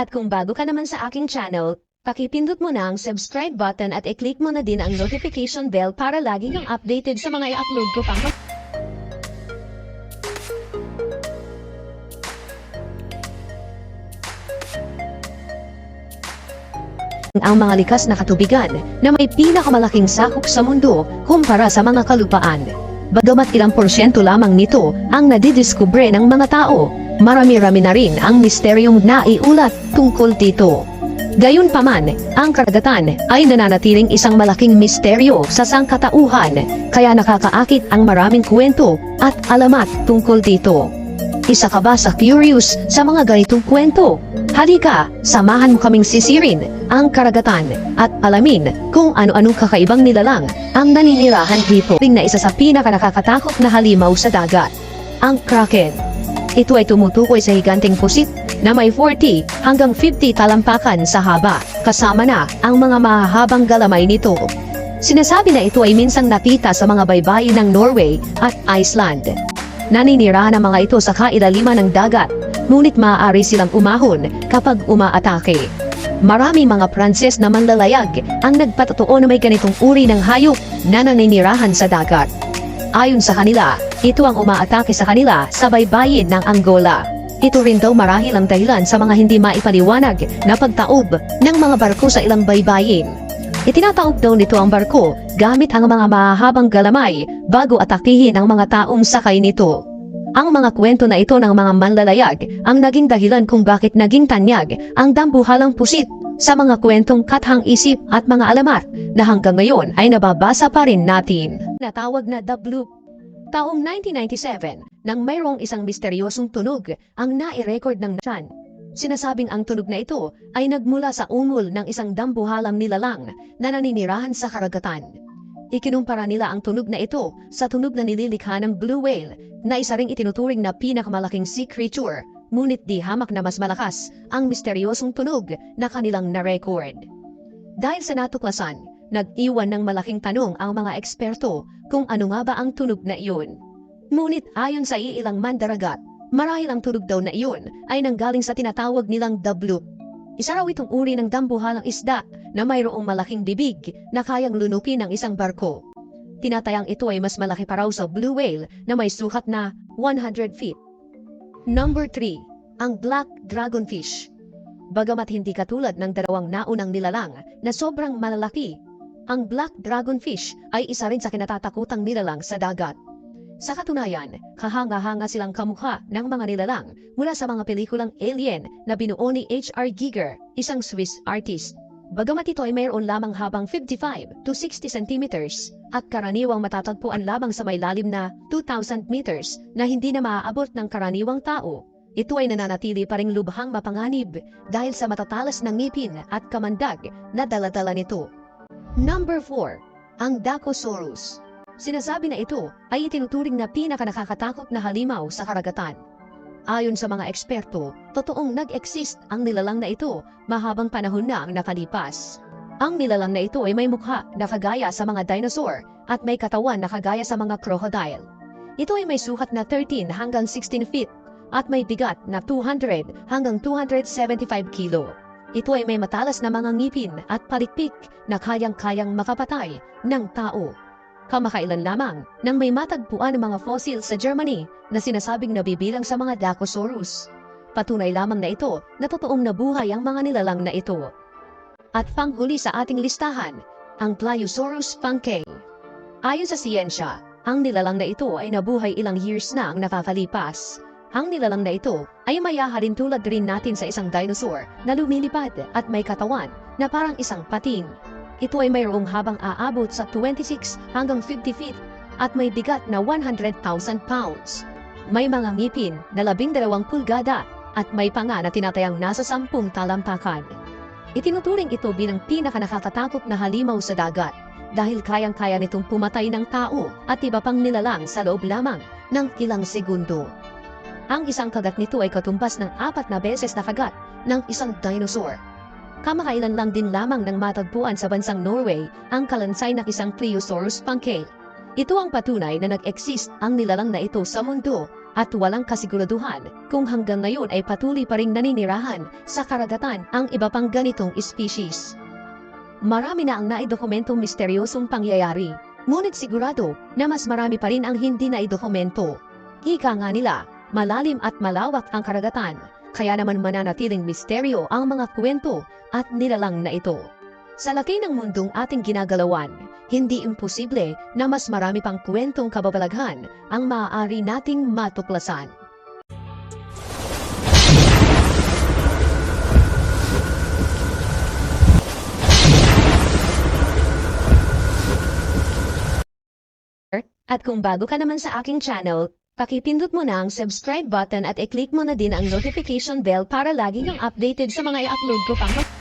At kung bago ka naman sa aking channel, pakipindot mo na ang subscribe button at i-click mo na din ang notification bell para lagi kang updated sa mga i-upload ko pang ang mga likas na katubigan na may pinakamalaking sakop sa mundo kumpara sa mga kalupaan. Bagamat ilang porsyento lamang nito ang nadidiskubre ng mga tao, marami-rami na rin ang misteryong naiulat tungkol dito. Gayunpaman, ang karagatan ay nananatiling isang malaking misteryo sa sangkatauhan, kaya nakakaakit ang maraming kwento at alamat tungkol dito. Isa ka ba sa curious sa mga ganitong kwento? Halika, samahan mo kaming sisirin ang karagatan at alamin kung ano-anong kakaibang nilalang ang naninirahan dito. Ring na isa sa pinakanakakatakot na halimaw sa dagat, ang kraken. Ito ay tumutukoy sa higanteng pusit na may 40 hanggang 50 talampakan sa haba, kasama na ang mga mahahabang galamay nito. Sinasabi na ito ay minsang nakita sa mga baybayin ng Norway at Iceland. Naninirahan ang mga ito sa kailaliman ng dagat, ngunit maaari silang umahon kapag umaatake. Marami mga Pranses na manlalayag ang nagpatotoo na may ganitong uri ng hayop na naninirahan sa dagat. Ayon sa kanila, ito ang umaatake sa kanila sa baybayin ng Angola. Ito rin daw marahil ang dahilan sa mga hindi maipaliwanag na pagtaob ng mga barko sa ilang baybayin. Itinataob daw nito ang barko gamit ang mga mahahabang galamay bago atakihin ang mga taong sakay nito. Ang mga kwento na ito ng mga manlalayag ang naging dahilan kung bakit naging tanyag ang dambuhalang pusit sa mga kwentong kathang isip at mga alamat na hanggang ngayon ay nababasa pa rin natin. Natawag na The Blue. Taong 1997, nang mayroong isang misteryosong tunog ang nai-record ng Chan. Sinasabing ang tunog na ito ay nagmula sa ungol ng isang dambuhalang nilalang na naninirahan sa karagatan. Ikinumpara nila ang tunog na ito sa tunog na nililikha ng blue whale na isa ring itinuturing na pinakamalaking sea creature, ngunit di hamak na mas malakas ang misteryosong tunog na kanilang na-record. Dahil sa natuklasan, nag-iwan ng malaking tanong ang mga eksperto kung ano nga ba ang tunog na iyon. Ngunit ayon sa iilang mandaragat, marahil ang tunog daw na iyon ay nanggaling sa tinatawag nilang bloop. Isa raw itong uri ng dambuhalang isda na mayroong malaking bibig na kayang lunukin ng isang barko. Tinatayang ito ay mas malaki pa raw sa blue whale na may sukat na 100 feet. Number 3. Ang black dragonfish. Bagamat hindi katulad ng dalawang naunang nilalang na sobrang malalaki, ang black dragonfish ay isa rin sa kinatatakutang nilalang sa dagat. Sa katunayan, kahanga-hanga silang kamukha ng mga nilalang mula sa mga pelikulang Alien na binuo ni H.R. Giger, isang Swiss artist. Bagamat ito ay mayroon lamang habang 55 to 60 centimeters at karaniwang matatagpuan lamang sa may lalim na 2,000 meters na hindi na maaabot ng karaniwang tao, ito ay nananatili pa ring lubhang mapanganib dahil sa matatalas ng ngipin at kamandag na daladala nito. Number 4. Ang Dacosaurus. Sinasabi na ito ay itinuturing na pinakanakakatakot na halimaw sa karagatan. Ayon sa mga eksperto, totoong nag-exist ang nilalang na ito mahabang panahon na ang nakalipas. Ang nilalang na ito ay may mukha na kagaya sa mga dinosaur at may katawan na kagaya sa mga crocodile. Ito ay may sukat na 13 hanggang 16 feet at may bigat na 200 hanggang 275 kilo. Ito ay may matalas na mga ngipin at palikpik na kayang-kayang makapatay ng tao. Kamakailan lamang nang may matagpuan ng mga fossil sa Germany na sinasabing nabibilang sa mga Dacosaurus. Patunay lamang na ito na totoong nabuhay ang mga nilalang na ito. At panghuli sa ating listahan, ang Pliosaurus funke. Ayon sa siyensya, ang nilalang na ito ay nabuhay ilang years na ang nakakalipas. Ang nilalang na ito ay mayahalin tulad rin natin sa isang dinosaur na lumilipad at may katawan na parang isang pating. Ito ay mayroong habang aabot sa 26 hanggang 50 feet at may bigat na 100,000 pounds. May mga ngipin na 12 pulgada at may panga na tinatayang nasa 10 talampakan. Itinuturing ito bilang pinakanakakatakot na halimaw sa dagat dahil kayang-kaya nitong pumatay ng tao at iba pang nilalang sa loob lamang ng ilang segundo. Ang isang kagat nito ay katumbas ng apat na beses na kagat ng isang dinosaur. Kamakailan lang din lamang nang matagpuan sa bansang Norway ang kalansay ng isang Pliosaurus funke. Ito ang patunay na nag-exist ang nilalang na ito sa mundo at walang kasiguraduhan kung hanggang ngayon ay patuloy pa ring naninirahan sa karagatan ang iba pang ganitong species. Marami na ang naidokumentong misteryosong pangyayari, ngunit sigurado na mas marami pa rin ang hindi naidokumento. Ika nga nila, malalim at malawak ang karagatan, kaya naman mananatiling misteryo ang mga kwento at nilalang na ito. Sa laki ng mundong ating ginagalawan, hindi imposible na mas marami pang kwentong kababalaghan ang maaari nating matuklasan. At kung bago ka naman sa aking channel, pakipindot mo na ang subscribe button at i-click mo na din ang notification bell para lagi kang updated sa mga i-upload ko pang